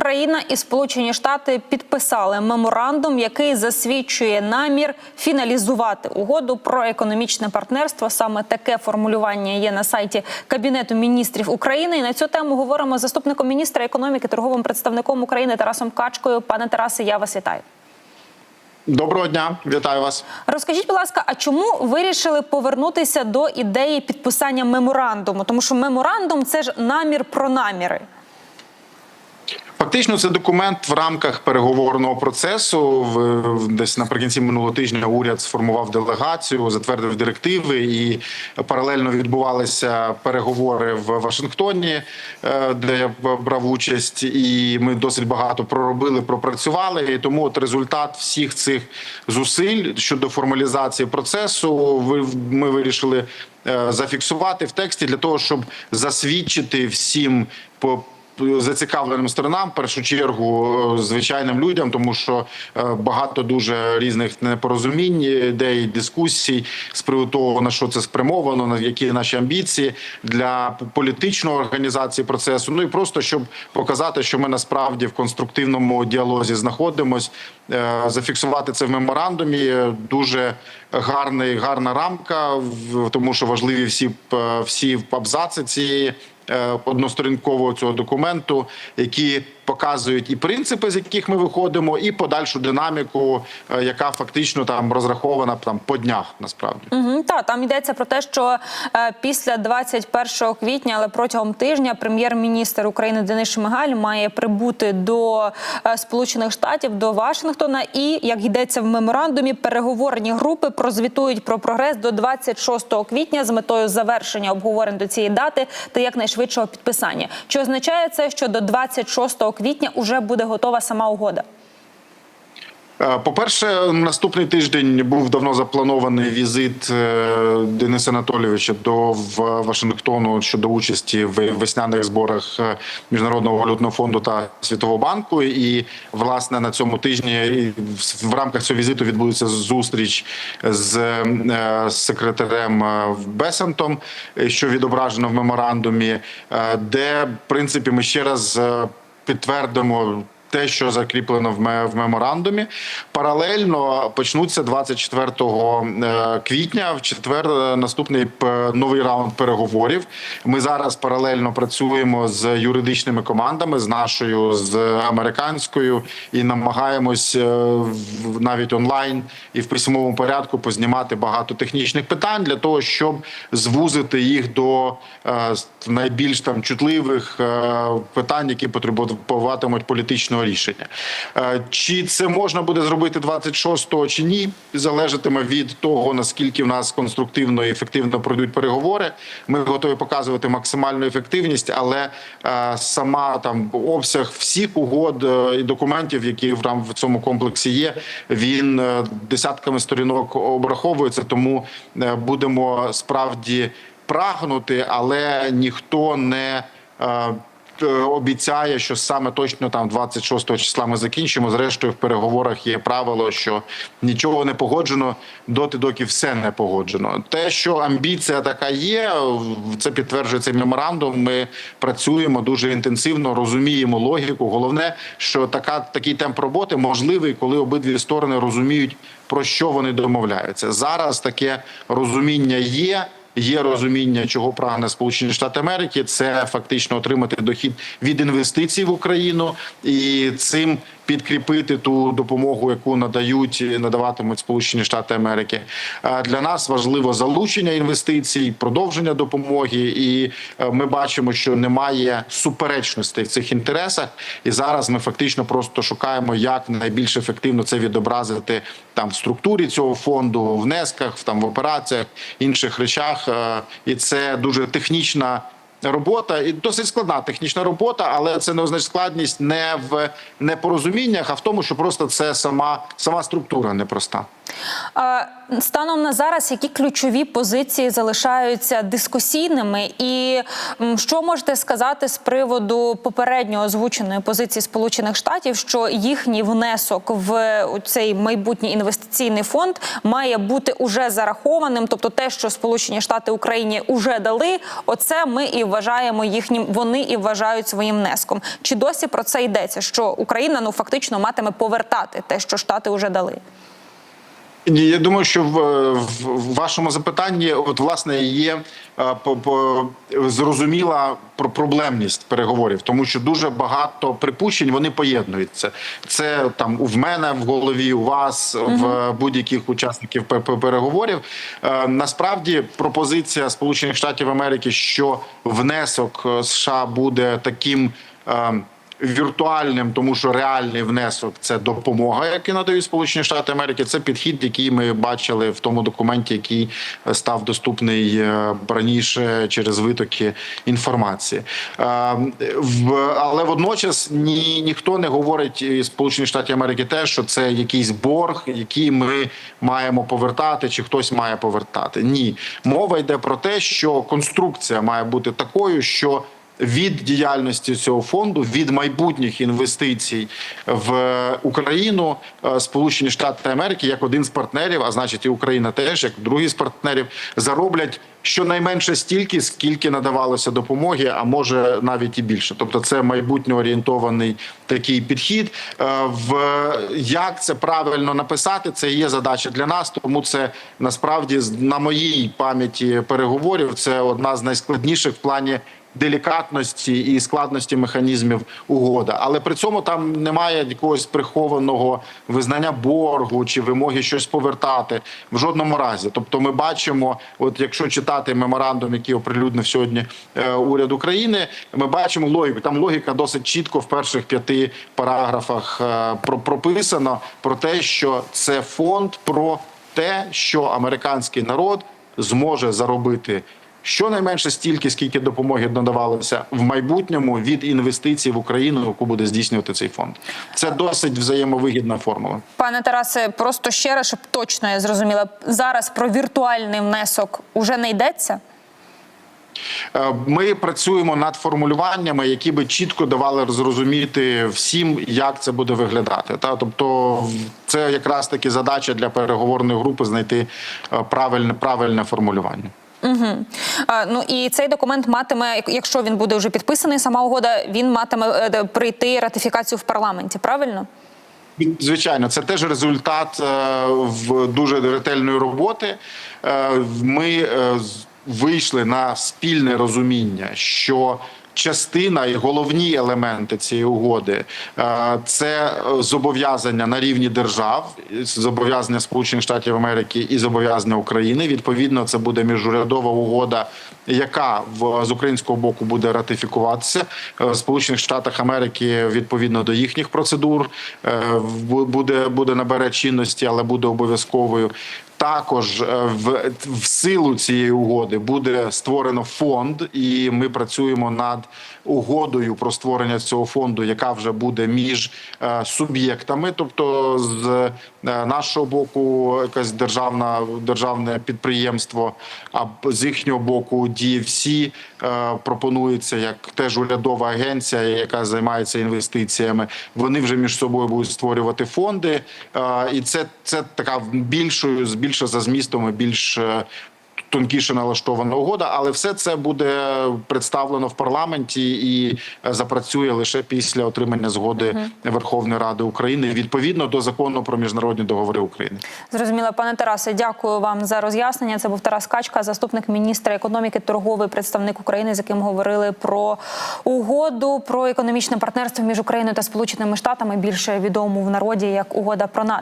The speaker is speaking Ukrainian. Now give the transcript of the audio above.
Україна і Сполучені Штати підписали меморандум, який засвідчує намір фіналізувати угоду про економічне партнерство. Саме таке формулювання є на сайті Кабінету міністрів України. І на цю тему говоримо з заступником міністра економіки, торговим представником України Тарасом Качкою. Пане Тарасе, я вас вітаю. Доброго дня, вітаю вас. Розкажіть, будь ласка, а чому вирішили повернутися до ідеї підписання меморандуму? Тому що меморандум це ж намір про наміри. Фактично, це документ в рамках переговорного процесу. В- Десь наприкінці минулого тижня уряд сформував делегацію, затвердив директиви, і паралельно відбувалися переговори в Вашингтоні, е, де я брав участь, і ми досить багато проробили, пропрацювали. І тому от результат всіх цих зусиль щодо формалізації процесу, ми вирішили е, зафіксувати в тексті для того, щоб засвідчити всім по зацікавленим сторонам, в першу чергу е, звичайним людям, тому що е, багато дуже різних непорозумінь, ідей, дискусій з приводу того, на що це спрямовано, на які наші амбіції для політичної організації процесу. Ну і просто щоб показати, що ми насправді в конструктивному діалозі знаходимось, е, зафіксувати це в меморандумі. Дуже гарний, гарна рамка, тому що важливі всі всі абзаци цієї односторінкового цього документу, які показують і принципи, з яких ми виходимо, і подальшу динаміку, е, яка фактично там розрахована там по днях. Насправді Угу, та там йдеться про те, що е, після 21 квітня, але протягом тижня, прем'єр-міністр України Денис Шмигаль має прибути до е, Сполучених Штатів до Вашингтона. І як йдеться в меморандумі, переговорні групи прозвітують про прогрес до 26 квітня з метою завершення обговорень до цієї дати та якнайшвидшого підписання. Чи означає це, що до 26 квітня вже буде готова сама угода? Е, По-перше, наступний тиждень був давно запланований візит е, Дениса Анатолійовича до Вашингтону щодо участі в весняних зборах е, Міжнародного валютного фонду та Світового банку. І власне на цьому тижні в- рамках цього візиту відбудеться зустріч з секретарем Бесентом, що відображено в меморандумі, де в принципі ми ще раз підтвердимо те, що закріплено в ме- в меморандумі, паралельно почнуться 24 е, квітня. В четвер е, наступний новий раунд переговорів. Ми зараз паралельно працюємо з юридичними командами, з нашою, з американською, і намагаємось е, навіть онлайн і в письмовому порядку познімати багато технічних питань для того, щоб звузити їх до найбільш там чутливих питань, які потребуватимуть політичного рішення. Е, Чи це можна буде зробити 26-го чи ні, залежатиме від того наскільки в нас конструктивно і ефективно пройдуть переговори. Ми готові показувати максимальну ефективність, але е, сама там обсяг всіх угод е, і документів, які в в цьому комплексі є, він десятками сторінок обраховується. Тому будемо справді прагнути, але ніхто не обіцяє, що саме точно там 26 числа ми закінчимо. Зрештою, в переговорах є правило, що нічого не погоджено доти, доки все не погоджено. Те, що амбіція така є, це підтверджує цей меморандум. Ми працюємо дуже інтенсивно, розуміємо логіку. Головне, що така такий темп роботи можливий, коли обидві сторони розуміють про що вони домовляються. Зараз таке розуміння є. Є розуміння, чого прагне Сполучені Штати Америки. Це фактично отримати дохід від інвестицій в Україну і цим підкріпити ту допомогу, яку надають надаватимуть Сполучені Штати Америки. Для нас важливо залучення інвестицій, продовження допомоги, і е, ми бачимо, що немає суперечностей в цих інтересах. І зараз ми фактично просто шукаємо, як найбільш ефективно це відобразити там в структурі цього фонду, внесках, там в операціях, інших речах. Е, І це дуже технічна. Робота і досить складна технічна робота, але це не означає складність не в непорозуміннях, а в тому, що просто це сама сама структура непроста. Станом на зараз, які ключові позиції залишаються дискусійними, і що можете сказати з приводу попередньо озвученої позиції Сполучених Штатів, що їхній внесок в цей майбутній інвестиційний фонд має бути уже зарахованим? Тобто, те, що Сполучені Штати Україні уже дали, оце ми і вважаємо їхнім. Вони і вважають своїм внеском. Чи досі про це йдеться? Що Україна ну фактично матиме повертати те, що Штати вже дали? Ні, я думаю, що в, в, вашому запитанні, от власне, є е, по, по, зрозуміла про проблемність переговорів, тому що дуже багато припущень вони поєднуються. Це там в мене в голові, у вас, в будь-яких учасників пе- пе- переговорів. Е, насправді пропозиція Сполучених Штатів Америки, що внесок е, США буде таким. Віртуальним, тому що реальний внесок це допомога, яку надають Сполучені Штати Америки. Це підхід, який ми бачили в тому документі, який став доступний е, раніше через витоки інформації. Е, Але водночас ні, ніхто не говорить із Сполучених Штатів Америки те, що це якийсь борг, який ми маємо повертати, чи хтось має повертати. Ні, мова йде про те, що конструкція має бути такою, що від діяльності цього фонду, від майбутніх інвестицій в Україну, е, Сполучені Штати Америки як один з партнерів, а значить і Україна теж, як другий з партнерів, зароблять щонайменше стільки, скільки надавалося допомоги, а може навіть і більше. Тобто, це майбутньо орієнтований такий підхід. Е, В як це правильно написати, це є задача для нас. Тому це насправді на моїй пам'яті переговорів. Це одна з найскладніших в плані делікатності і складності механізмів угода, але при цьому там немає якогось прихованого визнання боргу чи вимоги щось повертати в жодному разі. Тобто, ми бачимо, от якщо читати меморандум, який оприлюднив сьогодні е, уряд України, ми бачимо логіку. Там логіка досить чітко в перших п'яти параграфах е, про прописано про те, що це фонд про те, що американський народ зможе заробити щонайменше стільки, скільки допомоги надавалося в майбутньому від інвестицій в Україну, яку буде здійснювати цей фонд. Це досить взаємовигідна формула. Пане Тарасе, просто ще раз, щоб точно я зрозуміла, зараз про віртуальний внесок уже не йдеться. Е, Ми працюємо над формулюваннями, які би чітко давали зрозуміти всім, як це буде виглядати. Та тобто, це якраз таки задача для переговорної групи знайти е, правильне правильне формулювання. А, ну і цей документ матиме, якщо він буде вже підписаний, сама угода, він матиме е, де- ратифікацію в парламенті. Правильно? Звичайно, це теж результат е, в дуже ретельної роботи. Е, Ми вийшли на спільне розуміння, що частина і головні елементи цієї угоди е, це зобов'язання на рівні держав, зобов'язання Сполучених Штатів Америки і зобов'язання України. Відповідно, це буде міжурядова угода, яка в з українського боку буде ратифікуватися Е, в Сполучених Штатах Америки відповідно до їхніх процедур е, буде буде набере чинності, але буде обов'язковою. Також е, в, в силу цієї угоди буде створено фонд, і ми працюємо над угодою про створення цього фонду, яка вже буде між е, суб'єктами, тобто з е, нашого боку, якась державна державне підприємство, а з їхнього боку DFC е, пропонується як теж урядова агенція, яка займається інвестиціями. Вони вже між собою будуть створювати фонди, і це, це така більшою більше за змістом і більш тонкіше налаштована угода, але все це буде представлено в парламенті і е, запрацює лише після отримання згоди Верховної Ради України відповідно до закону про міжнародні договори України. Зрозуміло, пане Тарасе, дякую вам за роз'яснення. Це був Тарас Качка, заступник міністра економіки, торговий представник України, з яким говорили про угоду про економічне партнерство між Україною та Сполученими Штатами, більше відому в народі як угода про надра.